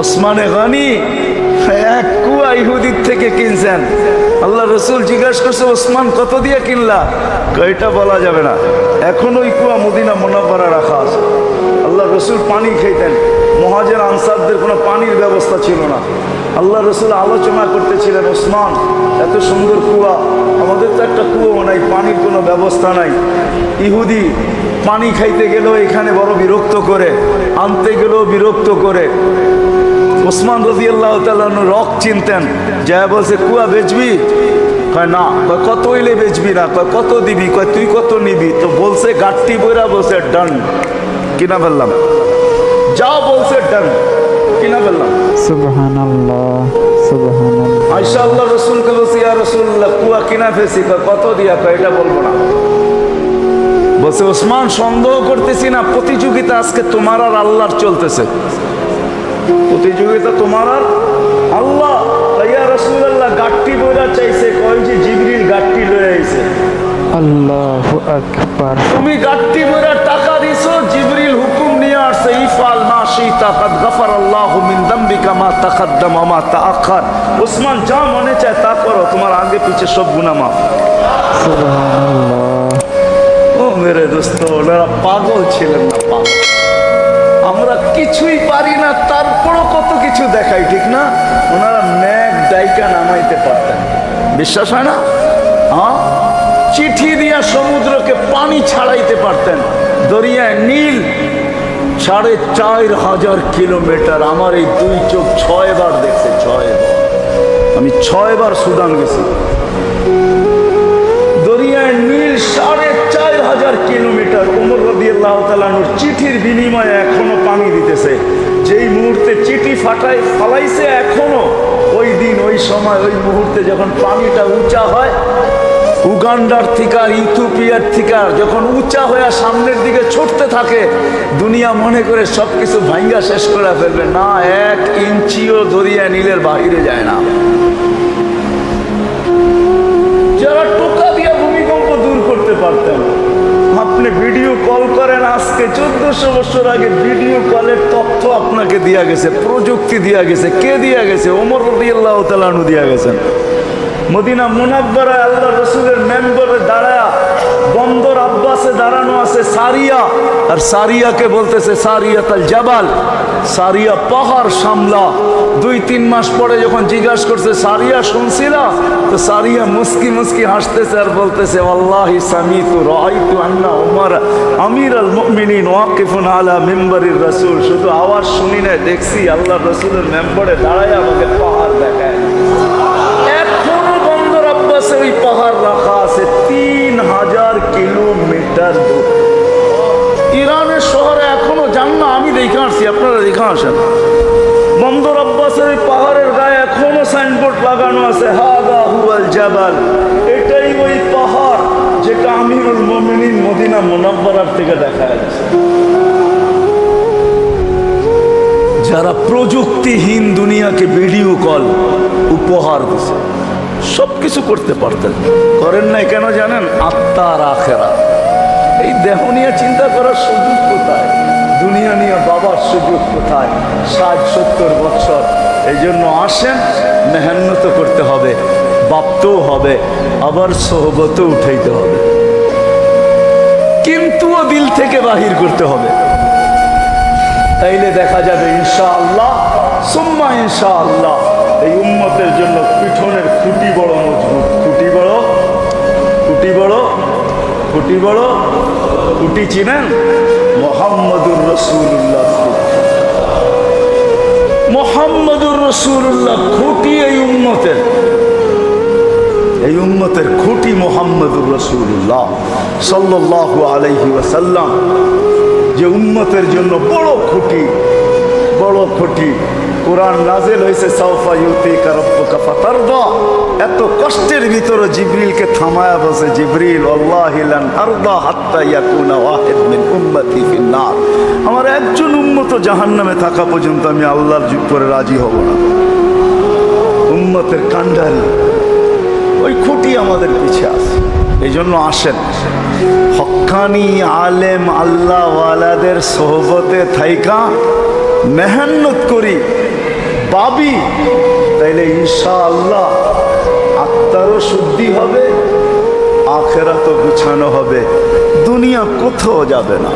ওসমানে গানি এক কুয়া ইহুদির থেকে কিনছেন। আল্লাহ রসুল জিজ্ঞাসা করছে, ওসমান, কত দিয়ে কিনলা? এটা বলা যাবে না। এখন ওই কুয়া মদিনা মোনাপাড়া রাখা আছে আল্লাহ রসুল পানি খাইতেন মহাজের আনসারদের কোনো পানির ব্যবস্থা ছিল না। আল্লাহ রসুল আলোচনা করতেছিলেন, ওসমান, এত সুন্দর কুয়া, আমাদের তো একটা কুয়ো নাই, পানির কোনো ব্যবস্থা নাই। ইহুদি পানি খাইতে গেলেও এখানে বড় বিরক্ত করে, আনতে গেলেও বিরক্ত করে। ওসমান রদি আল্লাহ রক চিনতেন। যা বলছে কুয়া বেচবি? কয় না। কয় কত হইলে বেচবি না? কয় কত দিবি? কয় তুই কত নিবি? তো বলছে গাঠটি বইরা বলছে ডান। কিনা ফেললাম। যা বলছে ডান। কিনা ফেললাম। সুবহানাল্লাহ সুবহানাল্লাহ। আয়সা আল্লাহ রসুলকে বলছি ইয়া রসুল্লাহ কুয়া কিনা ফেসি কয় কত দিয়া? কয় এটা বলব না। বলছে ওসমান সন্দেহ করতেছি না প্রতিযোগিতা আজকে তোমার আর আল্লাহর চলতেছে। প্রতিযোগিতা তোমার আর? আল্লাহ ইয়া রসুল্লাহ গাঠটি বইরা চাইছে কয় যে জিবরিল গাঠটি লয়ে আইছে। আল্লাহু আকবার। তুমি গাঠটি বইরা টাকা দিছো জিবরিল হুকুম নিয়ে আসছে ইফাল মা শিতা কাদ গফার আল্লাহ মিন দামবিকা মা তাকাদ্দাম মা তাআখার। ওসমান যা মনে চায় তা করো তোমার আগে পিছে সব গুনাহ মাফ। সুবহানাল্লাহ। ও মেরে দোস্ত ওনারা পাগল ছিলেন না পাগল। কিছুই পারি না, তারপরও কত কিছু দেখাই, ঠিক না? ওনারা ম্যাগ ডাইকা নামাইতে পারতেন। বিশ্বাস হয় না? হ্যাঁ? চিঠি দিয়া সমুদ্রকে পানি ছাড়াইতে পারতেন। দরিয়ায় নীল সাড়ে চার হাজার কিলোমিটার। আমার এই দুই চোখ ছয়বার দেখছে, ছয়বার। আমি ছয়বার সুদান গেছি। হাজার কিলোমিটার উমর রবি আল্লাহ তালানুর চিঠির বিনিময়ে এখনও পানি দিতেছে। যেই মুহূর্তে চিঠি ফাটাই ফালাইছে এখনও। ওই দিন, ওই সময়, ওই মুহূর্তে যখন পানিটা উঁচা হয়, উগান্ডার থিকার আর ইথিওপিয়ার থেকে যখন উঁচা হয়ে সামনের দিকে ছুটতে থাকে, দুনিয়া মনে করে সব কিছু ভাঙ্গা শেষ করে ফেলবে। না, এক ইঞ্চিও দরিয়া নীলের বাহিরে যায় না। যারা টোকা দিয়ে ভূমিকম্প দূর করতে পারতেন আপনি ভিডিও কল করেন, আজকে চোদ্দশো বছর আগে ভিডিও কলের তথ্য আপনাকে দিয়া গেছে, প্রযুক্তি দিয়া গেছে। কে দিয়া গেছে? ওমর রবিআল্লাহ তালানু দিয়া গেছেন। মদিনা মুনাব্বারা আল্লাহ রসুলের মেম্বারে দাঁড়ায়া বন্দর আব্বাসে দাঁড়ানো আছে সারিয়া। আর সারিয়াকে বলতেছে সারিয়া তাল জাবাল। সারিয়া পাহাড় সামলা। দুই, তিন মাস পরে যখন জিজ্ঞাসা করছে, সারিয়া, শুনছিলা? তো সারিয়া মুস্কি মুস্কি হাসতেছে আর বলতেছে, আল্লাহি সামিতু রাইতু আন্না উমর আমির আল মুমিনিন ওয়াকিফুন আলা মিম্বারির রাসূল। শুধু আওয়াজ শুনি না দেখছি আল্লাহ রসুলের মেম্বারে দাঁড়ায় আমাকে পাহাড় দেখায়। দেখে আসেন বন্দর আব্বাসের পাহাড়ের গায়ে এখনও সাইনবোর্ড লাগানো আছে, হাদা হুয়াল জাবাল। এটাই ওই পাহাড় যেটা আমিরুল মোমিনিন মদিনা মোনাব্বরার থেকে দেখা যাচ্ছে যারা প্রযুক্তিহীন দুনিয়াকে ভিডিও কল উপহার দিছে সব কিছু করতে পারতেন। করেন নাই কেন জানেন? আত্মার আখেরা এই দেহ নিয়ে চিন্তা করার সুযোগ কোথায়? দুনিয়া নিয়ে বাবার সুযোগ কোথায়? ষাট, সত্তর বছর। এই জন্য আসেন মেহান্নত করতে হবে, বাপতেও হবে, আবার সোহবতও উঠাইতে হবে। কিন্তুও দিল থেকে বাহির করতে হবে। তাইলে দেখা যাবে ইনশা ইনশাআল্লাহ, সুম্মা ইনশাআল্লাহ, এই উম্মতের জন্য পিঠনের খুঁটি বড় মজবুত। খুঁটি বড় খুঁটি বড় খুঁটি বড়, খুঁটি চিনেন? রসুল্লাহ মোহাম্মদুর রসুল্লাহ খুঁটি এই উম্মতের। এই খুঁটি মোহাম্মদুর রসুল্লাহ সাল্লাল্লাহু আলাইহি ওয়াসাল্লাম। যে উম্মতের জন্য বড় খুঁটি বড় খুঁটি। কোরআন নাজেল হয়েছে সাউফা ইউতি কারব্বুকা ফাতারদা। এত কষ্টের ভিতরে জিবরিলকে থামায়া বসে জিবরিল আমার একজন উম্মত জাহান্নামে থাকা পর্যন্ত আমি আল্লাহর যুগ করে রাজি হব না। উম্মতের কান্ডারি ওই খুঁটি আমাদের পিছে আছে। এই জন্য আসেন। হক্কানি আলেম আল্লাহওয়ালাদের সোহবতে থাইকা মেহান্নত করি। ভাবি তাইলে ইনশাআল্লাহ আত্মারও শুদ্ধি হবে আখেরা তো গুছানো হবে। দুনিয়া কোথাও যাবে না।